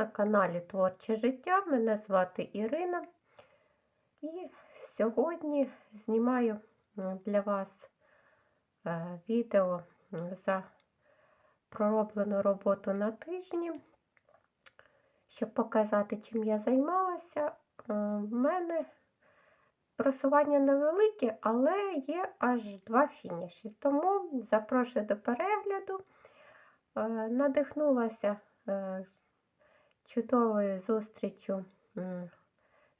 на каналі Творче життя. Мене звати Ірина. І сьогодні знімаю для вас е, відео за пророблену роботу на тижні. Щоб показати, чим я займалася, Е, в мене просування невелике, але є аж два фініші. Тому запрошую до перегляду. Е, Надихнулася е, чудовою зустрічю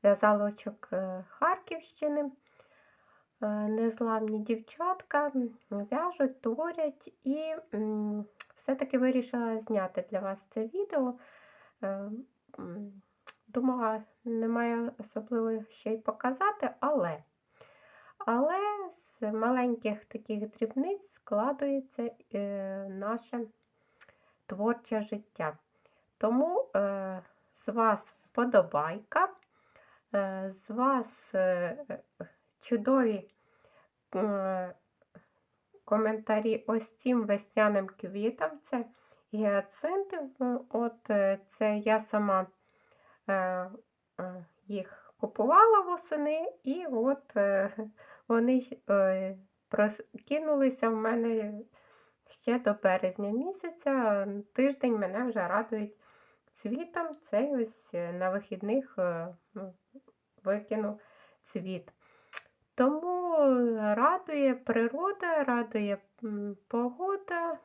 в'язалочок е, Харківщини. Е, Незламні дівчатка в'яжуть, творять і все-таки вирішила зняти для вас це відео. Е, Думала, немає особливо ще й показати, але але з маленьких таких дрібниць складується наше творче життя. Тому е, з вас вподобайка, е, з вас е, чудові е, коментарі ось цим весняним квітам. Це гіацинти. От е, це я сама е, е, їх купувала восени, і от е, вони е, прокинулися в мене ще до березня місяця. Тиждень мене вже радують цвітом. Це ось е, на вихідних е, ну, викину цвіт. Тому радує природа, радує погода,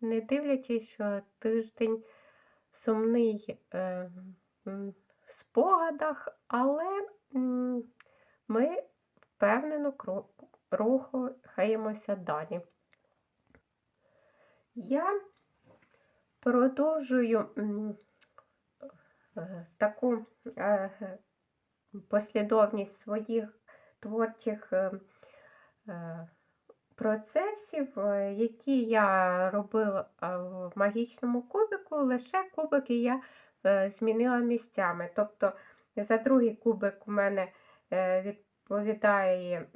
не дивлячись, що тиждень сумний е, в спогадах, але ми впевнено рухаємося далі. Я продовжую е, таку е, послідовність своїх творчих е, процесів, які я робила в магічному кубику, лише кубики я змінила місцями. Тобто за другий кубик у мене відповідає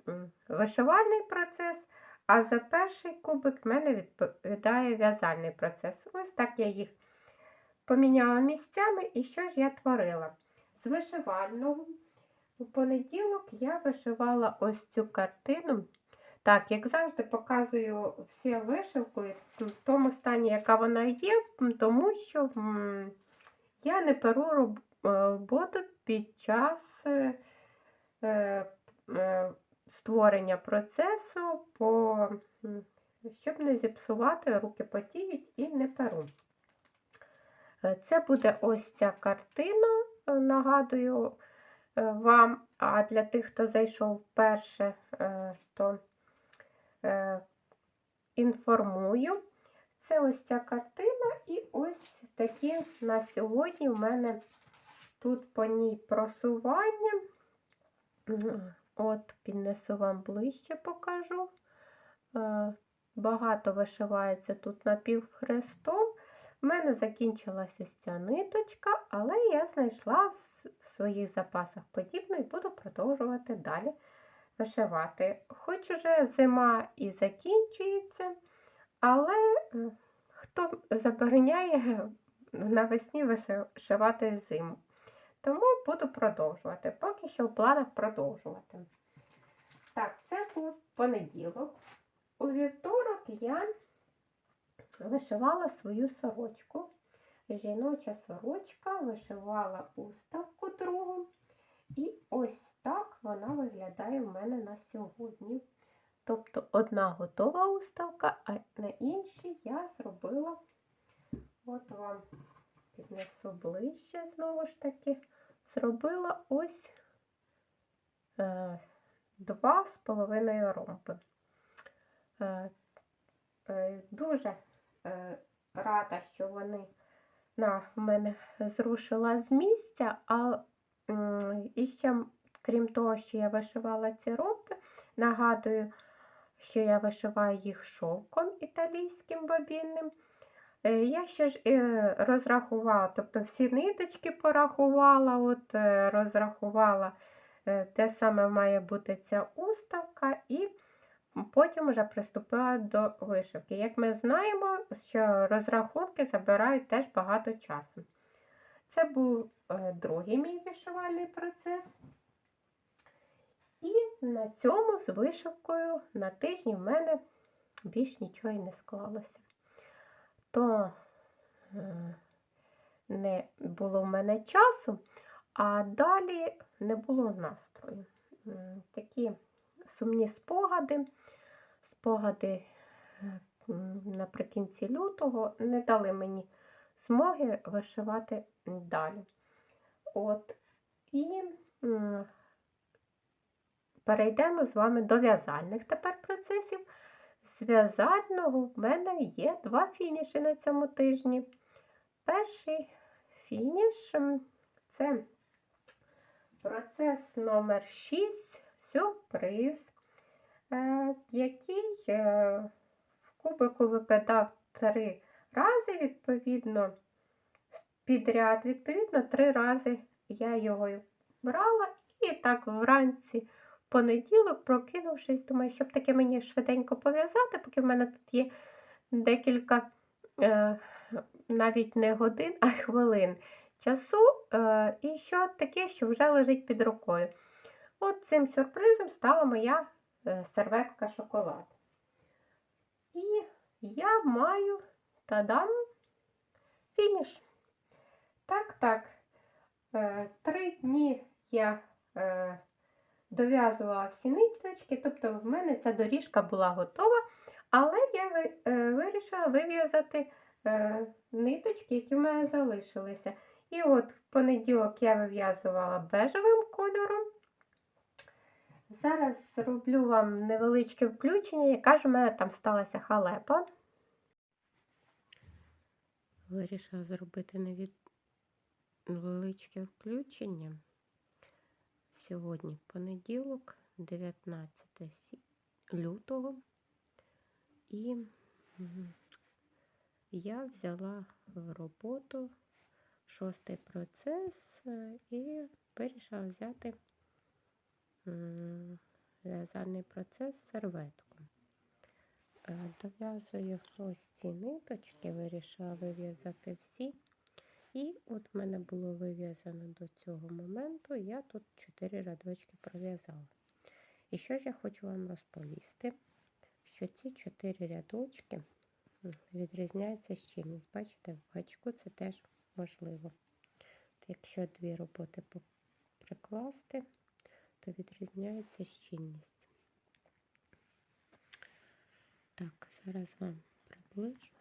вишивальний процес, а за перший кубик в мене відповідає в'язальний процес. Ось так я їх поміняла місцями, і що ж я творила? З вишивального у понеділок я вишивала ось цю картину. Так, як завжди, показую всі вишивку в тому стані, яка вона є, тому що я не перу роб- е, роботу під час е, е, створення процесу, по, щоб не зіпсувати, руки потіють і не перу. Е, Це буде ось ця картина, е, нагадую е, вам, а для тих, хто зайшов вперше, то інформую. Це ось ця картина, і ось такі на сьогодні в мене тут по ній просування. От, піднесу вам ближче покажу. Е, Багато вишивається тут напівхрестом. У мене закінчилась ось ця ниточка, але я знайшла в своїх запасах подібну і буду продовжувати далі вишивати. Хоч уже зима і закінчується, але е, хто забороняє навесні вишивати зиму. Тому буду продовжувати. Поки що в планах продовжувати. Так, це був понеділок. У вівторок я вишивала свою сорочку. Жіноча сорочка вишивала уставку другу. І ось так вона виглядає в мене на сьогодні. Тобто одна готова уставка, а на іншій я зробила, от вам піднесу ближче, знову ж таки, зробила ось е, два з половиною ромби. Е, е, дуже е, рада, що вони на мене зрушила з місця, а і ще, крім того, що я вишивала ці ромби, нагадую, що я вишиваю їх шовком італійським бобінним. Е, Я ще ж е, розрахувала, тобто всі ниточки порахувала, от е, розрахувала, е, де саме має бути ця уставка, і потім вже приступила до вишивки. Як ми знаємо, що розрахунки забирають теж багато часу. Це був другий мій вишивальний процес. І на цьому з вишивкою на тижні в мене більш нічого і не склалося. То е, не було в мене часу, а далі не було настрою. Такі сумні спогади, спогади е, наприкінці лютого не дали мені змоги вишивати далі. От. І перейдемо з вами до в'язальних тепер процесів. З в'язального в мене є два фініші на цьому тижні. Перший фініш це процес номер 6 сюрприз, е, який е, в кубику випадав три рази, відповідно, підряд. Відповідно, три рази я його брала і так вранці понеділок, прокинувшись, думаю, щоб таке мені швиденько пов'язати, поки в мене тут є декілька, е, навіть не годин, а хвилин часу, е, і що таке, що вже лежить під рукою. От цим сюрпризом стала моя е, серветка шоколад. І я маю тадам фініш. Так, так. Е, Три дні я е, дов'язувала всі ниточки, тобто в мене ця доріжка була готова, але я е, вирішила вив'язати е, ниточки, які в мене залишилися. І от в понеділок я вив'язувала бежевим кольором. Зараз зроблю вам невеличке включення, яка ж у мене там сталася халепа. Вирішила зробити невеличке включення. Сьогодні понеділок, 19 лютого. І я взяла в роботу шостий процес е, і вирішила взяти в'язальний процес серветку. Е, Дов'язую ось ці ниточки, вирішила вив'язати всі. І от в мене було вив'язано до цього моменту, я тут 4 рядочки пров'язала. І що ж я хочу вам розповісти, що ці 4 рядочки м, відрізняється щільність. Бачите, в гачку це теж можливо. От Якщо дві роботи прикласти, то відрізняється щільність. Так, зараз вам приближу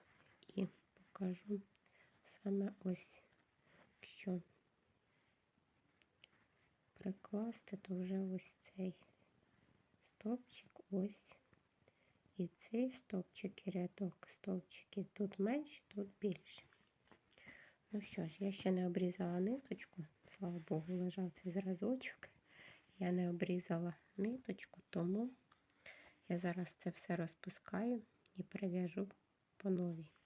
і покажу саме ось, якщо прикласти, то вже ось цей стовпчик, ось і цей стовпчик і рядок стовпчиків тут менші, тут більше. Ну що ж, я ще не обрізала ниточку, слава Богу, лежав цей зразочок. Я не обрізала ниточку, тому я зараз це все розпускаю і прив'яжу по новій.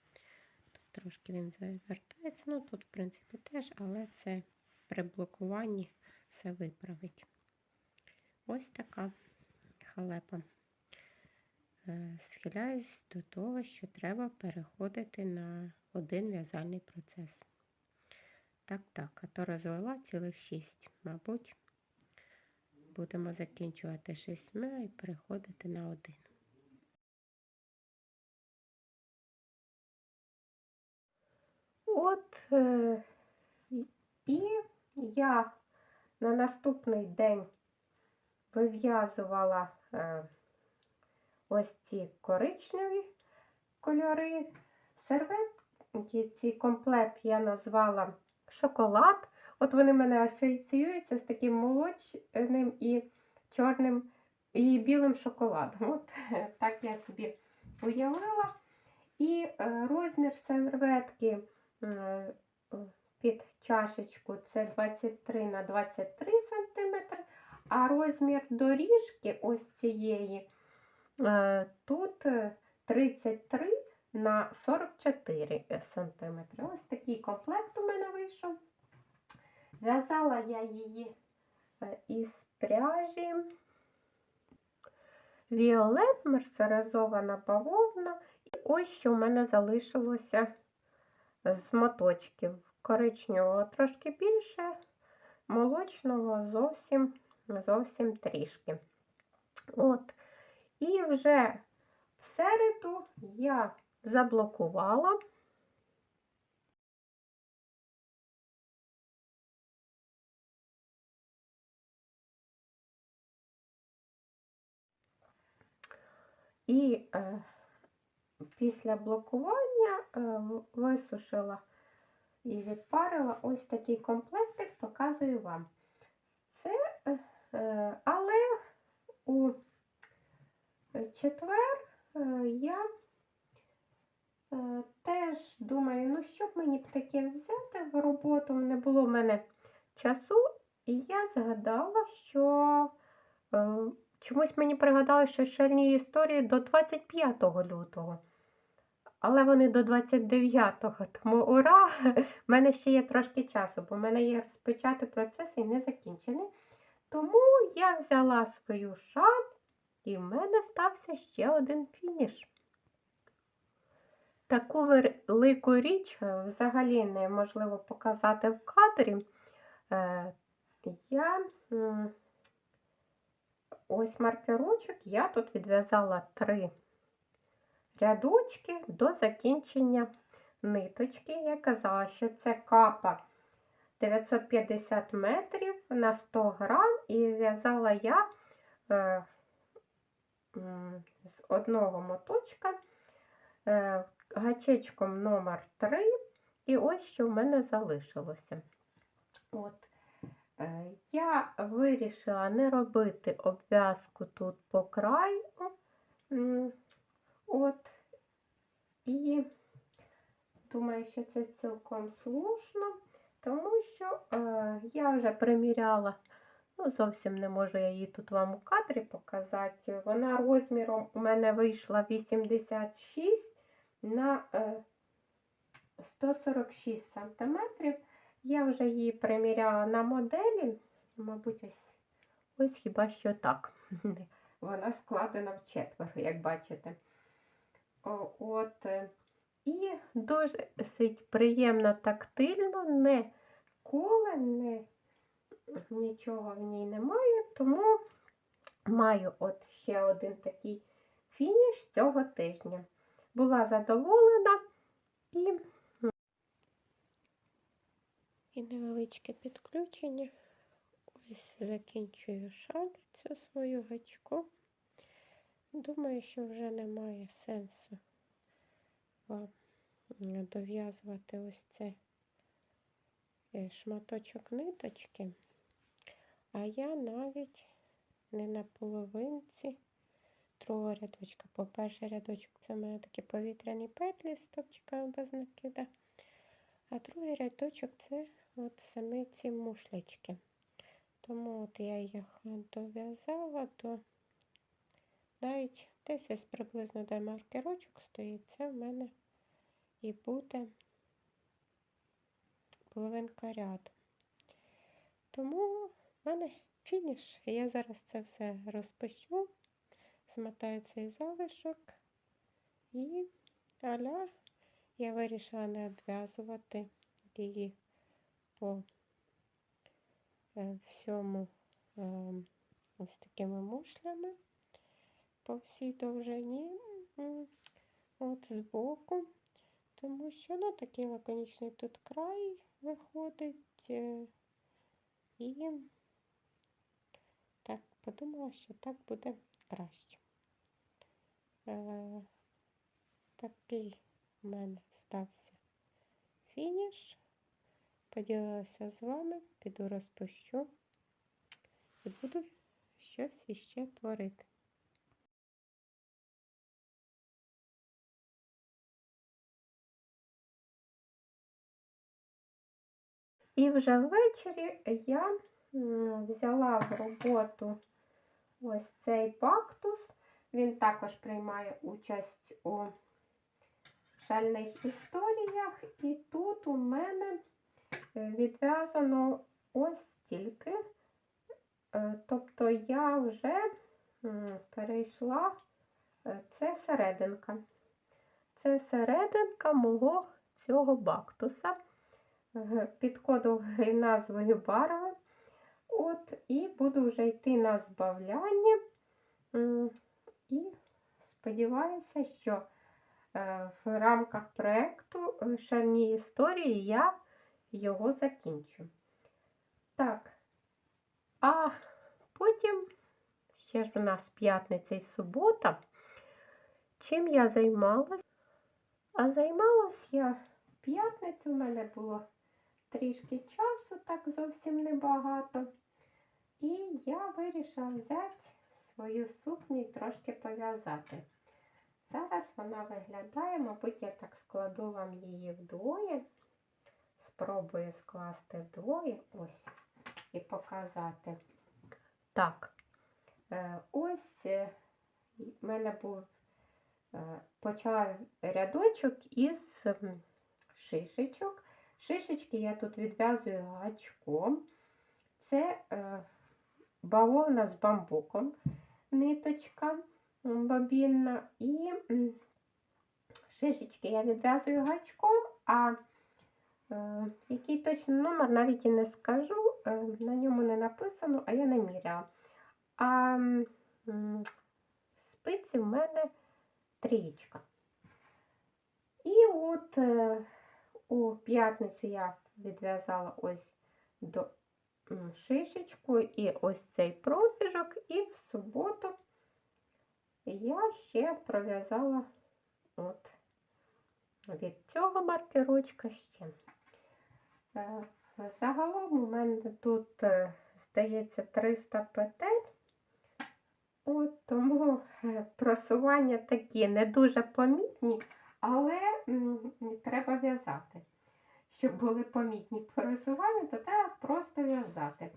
Трошки він завертається, ну тут, в принципі, теж, але це при блокуванні все виправить. Ось така халепа. Е, Схиляюсь до того, що треба переходити на один в'язальний процес. Так, так, а то розвела цілих шість. Мабуть, будемо закінчувати шістьма і переходити на один. І- і я на наступний день вив'язувала е, ось ці коричневі кольори. Серветки, ці комплект я назвала шоколад. От вони в мене асоціюються з таким молочним і чорним і білим шоколадом. От так я собі уявила. І е, розмір серветки е, під чашечку це 23 на 23 см, а розмір доріжки ось цієї е, тут е, 33 на 44 см. Ось такий комплект у мене вийшов. В'язала я її е, із пряжі. Віолет, мерсеризована бавовна. І ось що в мене залишилося з моточків. коричневого трошки більше, молочного зовсім зовсім трішки. От. І вже в середу я заблокувала. І е, після блокування висушила і відпарила ось такий комплектик, показую вам. Це, е, е, але у четвер е, я е, теж думаю, ну що б мені б таке взяти в роботу, не було в мене часу, і я згадала, що е, чомусь мені пригадали, що шальні історії до 25 лютого. Але вони до 29-го, тому ура! В мене ще є трошки часу, бо в мене є розпочати процес і не закінчений. Тому я взяла свою шаль, і в мене стався ще один фініш. Таку велику річ е, взагалі неможливо показати в кадрі. Е, я ось маркерочок, я тут відв'язала три рядочки до закінчення ниточки. Я казала, що це капа 950 метрів на 100 грам, і в'язала я е, з одного моточка е, гачечком номер 3 і ось що в мене залишилося. От. Е, я вирішила не робити обв'язку тут по краю. От. І думаю, що це цілком слушно, тому що е, я вже приміряла, ну, зовсім не можу я її тут вам у кадрі показати. Вона розміром у мене вийшла 86 на е, 146 см. Я вже її приміряла на моделі, мабуть, ось ось хіба що так. Вона складена в четверо, як бачите. От. Е, і досить приємно тактильно, не коле, не, нічого в ній немає, тому маю от ще один такий фініш цього тижня. Була задоволена і і невеличке підключення. Ось закінчую шалицю свою гачку. Думаю, що вже немає сенсу вам дов'язувати ось цей е, шматочок ниточки, а я навіть не на половинці другого рядочка. По перший рядочок це в мене такі повітряні петлі з стопчиками без накида, а другий рядочок це от самі ці мушлечки. Тому от я їх дов'язала до навіть десь ось приблизно де маркерочок стоїть, це в мене і буде половинка ряду. Тому в мене фініш. Я зараз це все розпущу, змотаю цей залишок і аля я вирішила не обв'язувати її по е, всьому ем, ось такими мушлями по всій довжині, от збоку, тому що ну, такий лаконічний тут край виходить. Е, і так, подумала, що так буде краще. Е, такий в мене стався фініш. Поділилася з вами, піду розпущу і буду щось іще творити. І вже ввечері я взяла в роботу ось цей бактус. Він також приймає участь у шальних історіях. І тут у мене е, відв'язано ось стільки. Е, тобто я вже перейшла, е, це серединка. Це серединка мого цього бактуса. Під кодовою назвою барва. От, і буду вже йти на збавляння. І сподіваюся, що е, в рамках проєкту е, Шальні історії я його закінчу. Так. А потім ще ж у нас п'ятниця і субота. Чим я займалась? А займалась я п'ятницю, у мене було трішки часу, так зовсім небагато. І я вирішила взяти свою сукню і трошки пов'язати. Зараз вона виглядає, мабуть, я так складу вам її вдвоє. Спробую скласти вдвоє ось і показати. Так, е, ось е, в мене був е, почала рядочок із шишечок. Шишечки я тут відв'язую гачком. Це е, бавовна з бамбуком, ниточка бобінна. І шишечки я відв'язую гачком, а е, який точно номер навіть і не скажу, е, на ньому не написано, а я не міряла. А м, спиці в мене трієчка. І от е, у п'ятницю я відв'язала ось до шишечку і ось цей проміжок, і в суботу я ще пров'язала от від цього маркерочка ще. Е, Загалом у мене тут, е, здається, 300 петель. От тому е, просування такі не дуже помітні, але треба в'язати. Щоб були помітні просування, то треба просто в'язати.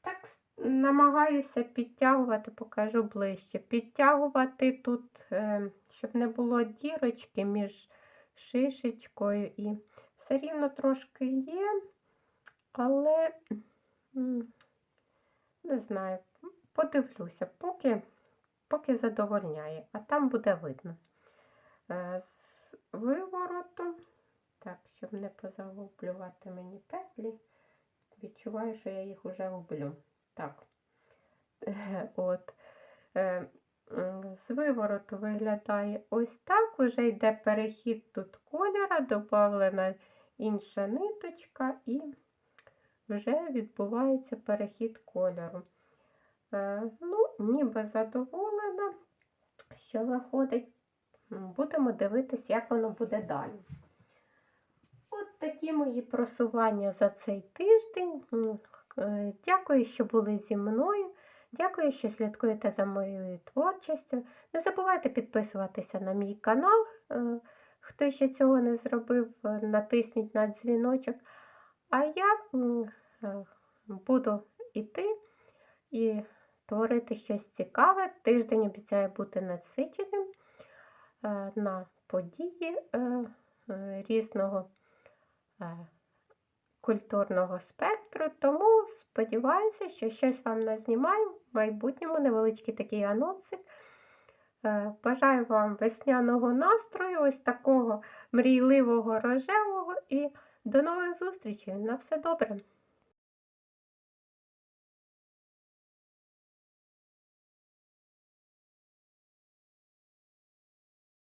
Так намагаюся підтягувати, покажу ближче. Підтягувати тут, е, щоб не було дірочки між шишечкою і все рівно трошки є, але не знаю, подивлюся, поки, поки задовольняє, а там буде видно. Е, З вивороту, так, щоб не позагублювати мені петлі, відчуваю, що я їх вже гублю. Так, от. Е, З вивороту виглядає ось так. Уже йде перехід тут кольора, додавлена інша ниточка, і вже відбувається перехід кольору. Е, Ну, ніби задоволена, що виходить. Будемо дивитися, як воно буде далі. Такі мої просування за цей тиждень. Е, Дякую, що були зі мною. Дякую, що слідкуєте за моєю творчістю. Не забувайте підписуватися на мій канал. Е, Хто ще цього не зробив, е, натисніть на дзвіночок. А я буду йти і творити щось цікаве. Тиждень обіцяє бути насиченим на події різного культурного спектру. Тому сподіваюся, що щось вам назнімаю в майбутньому невеличкий такий анонсик. Е, Бажаю вам весняного настрою, ось такого мрійливого рожевого і до нових зустрічей. На все добре!